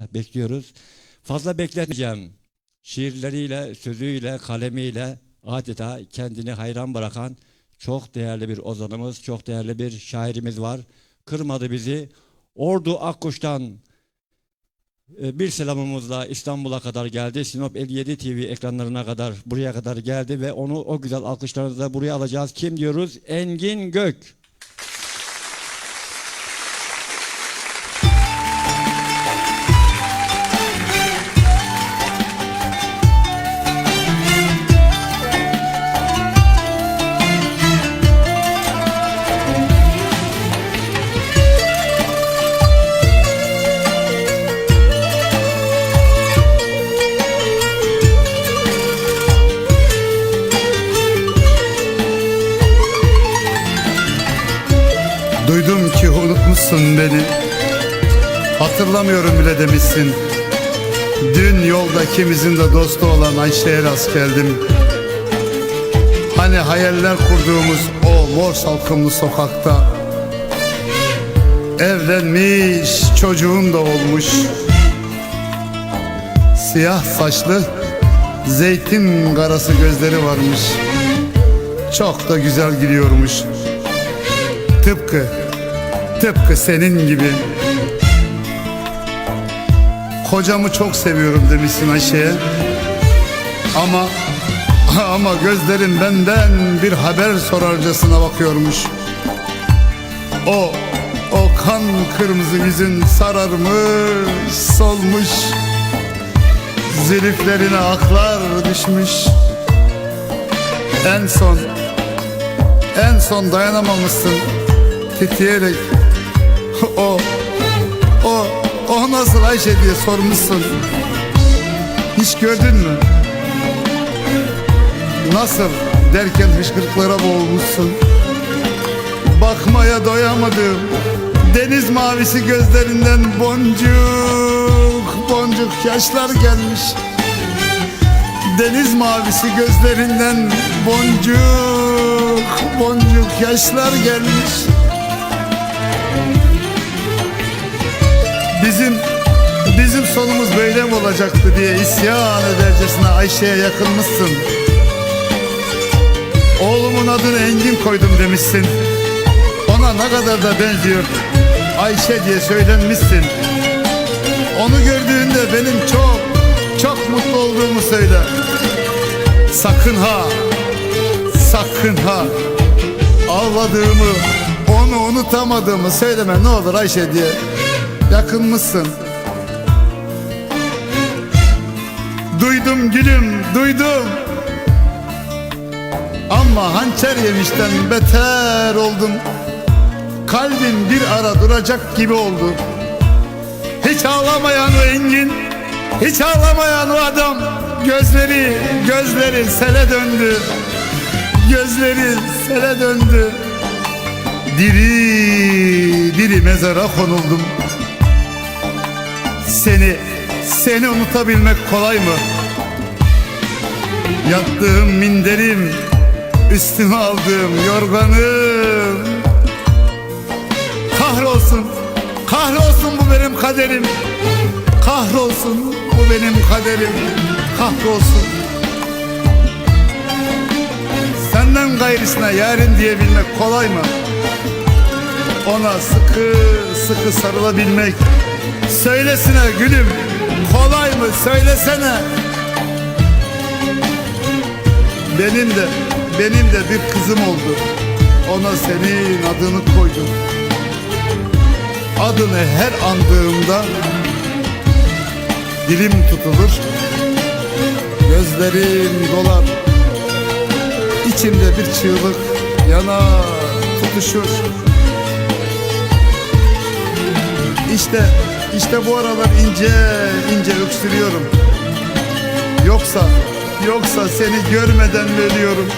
bekliyoruz. Fazla bekletmeyeceğim. Şiirleriyle, sözüyle, kalemiyle adeta kendini hayran bırakan çok değerli bir ozanımız, çok değerli bir şairimiz var. Kırmadı bizi. Ordu Akkuş'tan e, bir selamımızla İstanbul'a kadar geldi. Sinop 57 TV ekranlarına kadar buraya kadar geldi ve onu o güzel alkışlarınızla buraya alacağız. Kim diyoruz? Engin Gök. Unutmuşsun beni. Hatırlamıyorum bile demişsin. Dün yolda ikimizin de dostu olan Ayşe'ye rast geldim. Hani hayaller kurduğumuz o mor salkımlı sokakta. Evlenmiş çocuğun da olmuş. Siyah saçlı Zeytin karası gözleri varmış. Çok da güzel gülüyormuş Tıpkı, tıpkı senin gibi. Kocamı çok seviyorum demişsin Ayşe'ye. Ama, ama gözlerin benden bir haber sorarcasına bakıyormuş. O, o kan kırmızı yüzün sararmış, solmuş. Zülüflerine aklar düşmüş. En son en son dayanamamışsın titreyerek o o o nasıl Ayşe diye sormuşsun? Hiç gördün mü? Nasıl derken hışkırıklara boğulmuşsun? Bakmaya doyamadım. Deniz mavisi gözlerinden boncuk boncuk yaşlar gelmiş. Deniz mavisi gözlerinden boncuk boncuk yaşlar gelmiş sonumuz böyle mi olacaktı diye isyan edercesine Ayşe'ye yakınmışsın. Oğlumun adını Engin koydum demişsin. Ona ne kadar da benziyor Ayşe diye söylenmişsin. Onu gördüğünde benim çok çok mutlu olduğumu söyle. Sakın ha Sakın ha. Ağladığımı Onu unutamadığımı söyleme ne olur Ayşe diye Yakınmışsın Duydum gülüm duydum. Ama hançer yemişten beter oldum. Kalbim bir ara duracak gibi oldu. Hiç ağlamayan o Engin hiç ağlamayan o adam. Gözleri, gözleri sele döndü. Gözleri sele döndü. Diri, diri mezara konuldum. Seni, seni unutabilmek kolay mı? Yattığım minderim Üstüme aldığım yorganım. Kahrolsun, kahrolsun bu benim kaderim. Kahrolsun bu benim kaderim. Kahrolsun. Senden gayrısına yarim diyebilmek kolay mı? Ona sıkı sıkı sarılabilmek. Söylesene gülüm Kolay mı? Söylesene. Benim de benim de bir kızım oldu. Ona senin adını koydum. Adını her andığımda Dilim tutulur Gözlerim dolar. İçimde bir çığlık yanar tutuşur. İşte işte bu aralar ince ince öksürüyorum. Yoksa yoksa seni görmeden mi ölüyorum.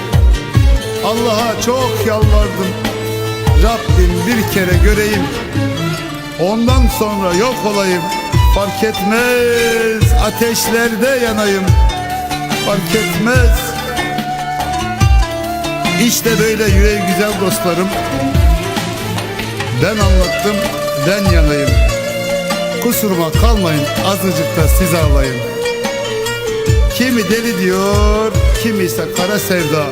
Allah'a çok yalvardım. Rabbim bir kere göreyim. Ondan sonra yok olayım. Fark etmez ateşlerde yanayım. Fark etmez. İşte böyle yüreği güzel dostlarım. Ben anlattım ben yanayım Kusuruma kalmayın azıcık da siz ağlayın Kimi deli diyor kimi ise kara sevda.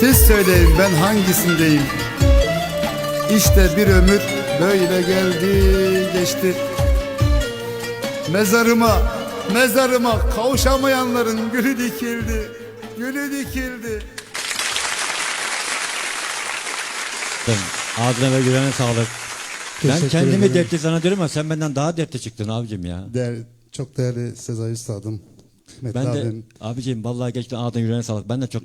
Siz söyleyin ben hangisindeyim? İşte bir ömür böyle geldi geçti. Mezarıma, mezarıma kavuşamayanların gülü dikildi Gülü dikildi. Ağzına ve yüreğine sağlık. Ben Teşekkür kendimi ederim. dertli zannediyorum ama sen benden daha dertli çıktın abicim ya. Değer, çok değerli Sezai Üstadım. Kıymetli Ben de abim. abicim vallahi geçti ağzına yüreğine sağlık. Ben de çok